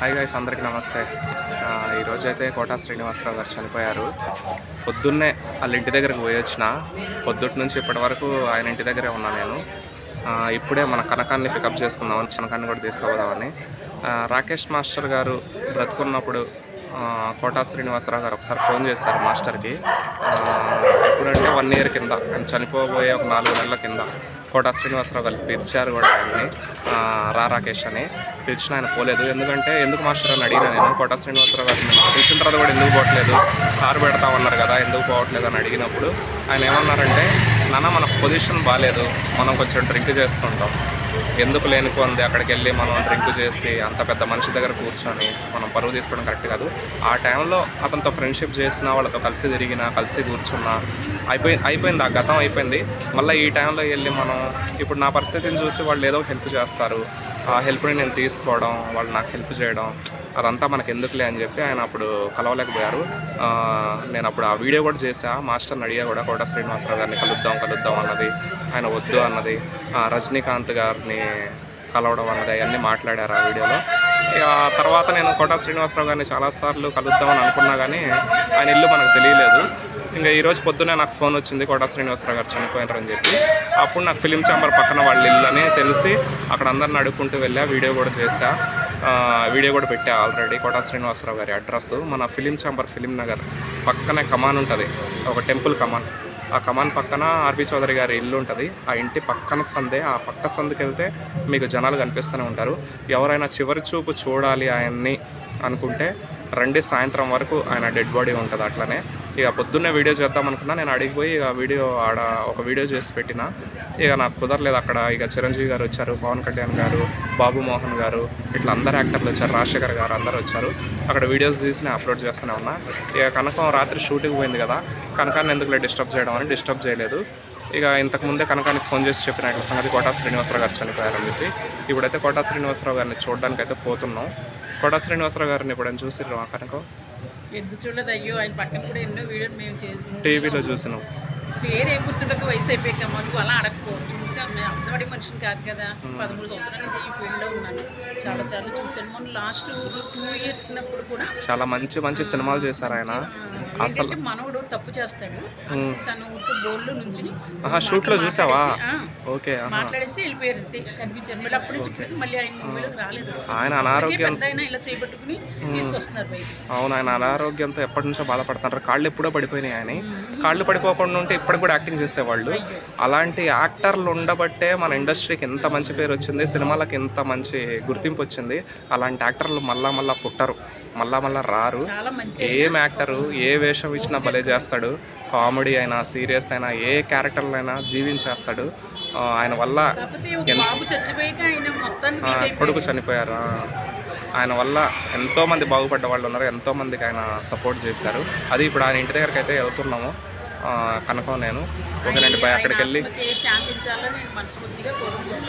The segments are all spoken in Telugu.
హాయ్ గాయస్ అందరికీ నమస్తే. ఈరోజు అయితే కోటా శ్రీనివాసరావు గారు చనిపోయారు. పొద్దున్నే వాళ్ళ ఇంటి దగ్గరకు పోయి వచ్చిన పొద్దుటి నుంచి ఇప్పటి వరకు ఆయన ఇంటి దగ్గరే ఉన్నా నేను. ఇప్పుడే మన కనకాన్ని పికప్ చేసుకుందామని కనకాన్ని కూడా తీసుకుపోదామని. రాకేష్ మాస్టర్ గారు బ్రతుకున్నప్పుడు కోటా శ్రీనివాసరావు గారు ఒకసారి ఫోన్ చేస్తారు మాస్టర్కి. ఎప్పుడంటే వన్ ఇయర్ కింద ఆయన చనిపోబోయే ఒక నాలుగు నెలల కింద. కోటా శ్రీనివాసరావు గారు పిలిచారు కూడా ఆయన్ని. రా రాకేష్ అని. పిలిచిన ఆయన పోలేదు. ఎందుకంటే ఎందుకు మాస్టర్ అని అడిగిన నేను. కోటా శ్రీనివాసరావు గారు పిలిచిన తర్వాత కూడా ఎందుకు పోవట్లేదు? కారు పెడతామన్నారు కదా ఎందుకు పోవట్లేదు అని అడిగినప్పుడు ఆయన ఏమన్నారంటే నాన్న మన పొజిషన్ బాగాలేదు మనం కొంచెం డ్రింక్ చేస్తుంటాం. ఎందుకు లేనిపోంది అక్కడికి వెళ్ళి మనం డ్రింక్ చేసి అంత పెద్ద మనిషి దగ్గర కూర్చొని మనం పరువు తీసుకోవడం కరెక్ట్ కాదు. ఆ టైంలో అతనితో ఫ్రెండ్షిప్ చేసిన వాళ్ళతో కలిసి తిరిగినా కలిసి కూర్చున్నా అయిపోయి అయిపోయింది ఆ గతం అయిపోయింది. మళ్ళీ ఈ టైంలో వెళ్ళి మనం ఇప్పుడు నా పరిస్థితిని చూసి వాళ్ళు ఏదో హెల్ప్ చేస్తారు. ఆ హెల్ప్ని నేను తీసుకోవడం వాళ్ళు నాకు హెల్ప్ చేయడం అదంతా మనకు ఎందుకులే అని చెప్పి ఆయన అప్పుడు కలవలేకపోయారు. నేను అప్పుడు ఆ వీడియో కూడా చేశా. మాస్టర్ని అడిగా కూడా కోట శ్రీనివాసరావు గారిని కలుద్దాం కలుద్దాం అన్నది ఆయన వద్దు అన్నది ఆ, రజనీకాంత్ గారిని కలవడం అన్నది అవన్నీ మాట్లాడారు ఆ వీడియోలో తర్వాత నేను కోటా శ్రీనివాసరావు గారిని చాలాసార్లు కలుద్దామని అనుకున్నా కానీ ఆయన ఇల్లు మనకు తెలియలేదు. ఇంకా ఈరోజు పొద్దునే నాకు ఫోన్ వచ్చింది కోటా శ్రీనివాసరావు గారు చనిపోయినారని చెప్పి. అప్పుడు నాకు ఫిలిం ఛాంబర్ పక్కన వాళ్ళ ఇల్లు అని తెలిసి అక్కడ అందరిని అడుక్కుంటూ వెళ్ళా వీడియో కూడా చేశా. వీడియో కూడా పెట్టా ఆల్రెడీ కోటా శ్రీనివాసరావు గారి అడ్రస్ మన ఫిలిం ఛాంబర్ ఫిలిం నగర్ పక్కనే కమాన్ ఉంటుంది. ఒక టెంపుల్ కమాన్. ఆ కమాన్ పక్కన ఆర్బి చౌదరి గారి ఇల్లు ఉంటుంది. ఆ ఇంటి పక్కన సందే ఆ పక్క సందుకి వెళ్తే మీకు జనాలు కనిపిస్తూనే ఉంటారు. ఎవరైనా చివరి చూపు చూడాలి ఆయన్ని అనుకుంటే రండి సాయంత్రం వరకు ఆయన డెడ్ బాడీ ఉంటుంది అట్లనే. ఇక పొద్దున్నే వీడియో చేద్దాం అనుకున్నా. నేను అడిగిపోయి ఇక వీడియో ఆడ ఒక వీడియో చేసి పెట్టిన. ఇక నాకు కుదరలేదు అక్కడ. ఇక చిరంజీవి గారు వచ్చారు పవన్ కళ్యాణ్ గారు బాబు మోహన్ గారు ఇట్లా అందరు యాక్టర్లు వచ్చారు రాజశేఖర్ గారు అందరు వచ్చారు. అక్కడ వీడియోస్ తీసి నేను అప్లోడ్ చేస్తూనే ఉన్నా. ఇక కనకం రాత్రి షూటింగ్ పోయింది కదా కనకాన్ని ఎందుకులే డిస్టర్బ్ చేయడం అని డిస్టర్బ్ చేయలేదు. ఇక ఇంతకుముందే కనకానికి ఫోన్ చేసి చెప్పిన ఇట్లా సంగతి కోటా శ్రీనివాసరావు గారు చనిపోయారని చెప్పి. ఇప్పుడైతే కోటా శ్రీనివాసరావు గారిని చూడడానికి అయితే పోతున్నాం. కోటా శ్రీనివాసరావు గారిని ఇప్పుడు చూసి ఆ కనకం? ఎందుకు చూడలేదు. అయ్యో ఆయన పక్కన కూడా ఎన్నో వీడియోలు మేము చేసి టీవీలో చూసినాం. పేరు గుర్తుండదు వయసు అయిపోయాక నువ్వు అలా అడగకో చూసాం మేము అర్థపడే మనిషిని కాదు కదా. పదమూడు సంవత్సరాల నుంచి ఈ ఫీల్డ్లో ఉన్నాను. చాలా చాలా చూశాను. మొన్న లాస్ట్ టూ ఇయర్స్ ఉన్నప్పుడు కూడా చాలా మంచి మంచి సినిమాలు చేశారు ఆయన. అసలు మనవడు తప్పు చేస్తాడు. తను ఊరికి బోర్డులో నుంచి ఆహా షూట్లో చూసావా? ఓకే. మాట్లాడేసి వెళ్ళిపోయారు అంతే కనిపించారు. మళ్ళీ అప్పటి నుంచి మళ్ళీ ఆయన మూవీలోకి రాలేదు ఆయన అనారోగ్యం ఇలా చేపట్టుకుని తీసుకొస్తున్నారు అవును ఆయన అనారోగ్యంతో ఎప్పటి నుంచో బాధపడుతున్నారు కాళ్ళు ఎప్పుడో పడిపోయినాయి ఆయన కాళ్ళు పడిపోకుండా ఉంటే ఇప్పటికి కూడా యాక్టింగ్ చేసేవాళ్ళు. అలాంటి యాక్టర్లు ఉండబట్టే మన ఇండస్ట్రీకి ఎంత మంచి పేరు వచ్చింది సినిమాలకు ఎంత మంచి గుర్తింపు వచ్చింది అలాంటి యాక్టర్లు మళ్ళా మళ్ళా పుట్టరు మళ్ళా మళ్ళా రారు. ఏం యాక్టరు ఏ వేషం ఇచ్చినా భలే చేస్తాడు కామెడీ అయినా సీరియస్ అయినా ఏ క్యారెక్టర్లు అయినా జీవించేస్తాడు. ఆయన వల్ల. కొడుకు చనిపోయారు. ఆయన వల్ల ఎంతో మంది బాగుపడ్డ వాళ్ళు ఉన్నారు ఎంతో మందికి ఆయన సపోర్ట్ చేశారు. అది ఇప్పుడు ఆయన ఇంటి దగ్గరికి అయితే వెళ్తున్నాము. కనకం నేను. ఓకేనండి బాయ్ అక్కడికి వెళ్ళి. శాంతించాలని నేను మనస్ఫూర్తిగా కోరుకుంటున్నాను.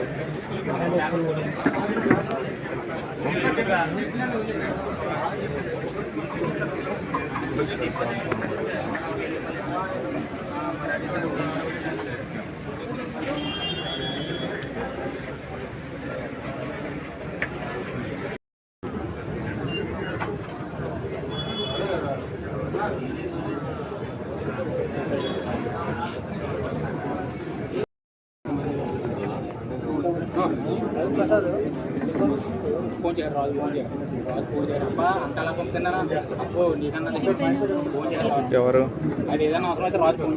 Thank you. ఫోన్ చేయరు రాజు ఫోన్ చేయరు రాజు ఫోన్ చేయరు అబ్బా అంతలా పంపుతున్నారా అబ్బో నీకన్నా ఫోన్ చేయరు ఎవరు? అది ఏదైనా అవసరం అయితే రాజు ఫోన్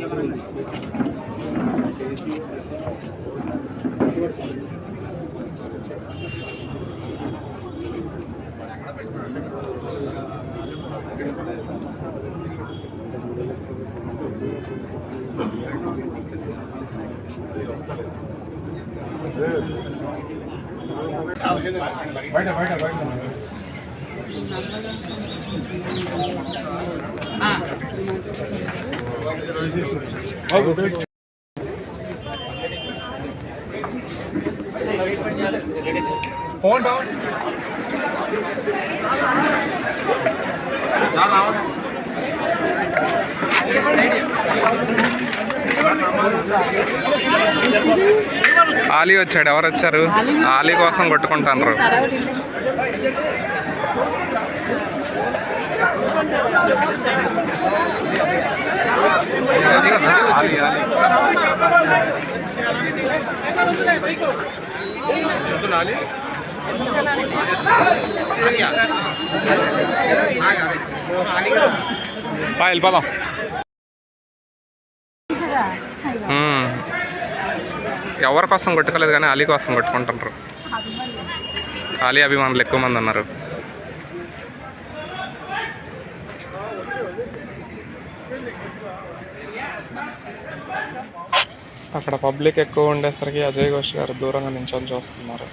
చేయమని ఆలీ వచ్చాడు. ఎవరు వచ్చారు? ఆలీ కోసం కొట్టుకుంటారు పా, వెళ్ళిపోదాం మ్మ్. ఎవరి కోసం కొట్టుకోలేదు కానీ అలీ కోసం కొట్టుకుంటున్నారు అలీ అభిమానులు ఎక్కువ మంది ఉన్నారు. అక్కడ పబ్లిక్ ఎక్కువ ఉండేసరికి అజయ్ ఘోష్ గారు దూరంగా నించొని చూస్తున్నారు.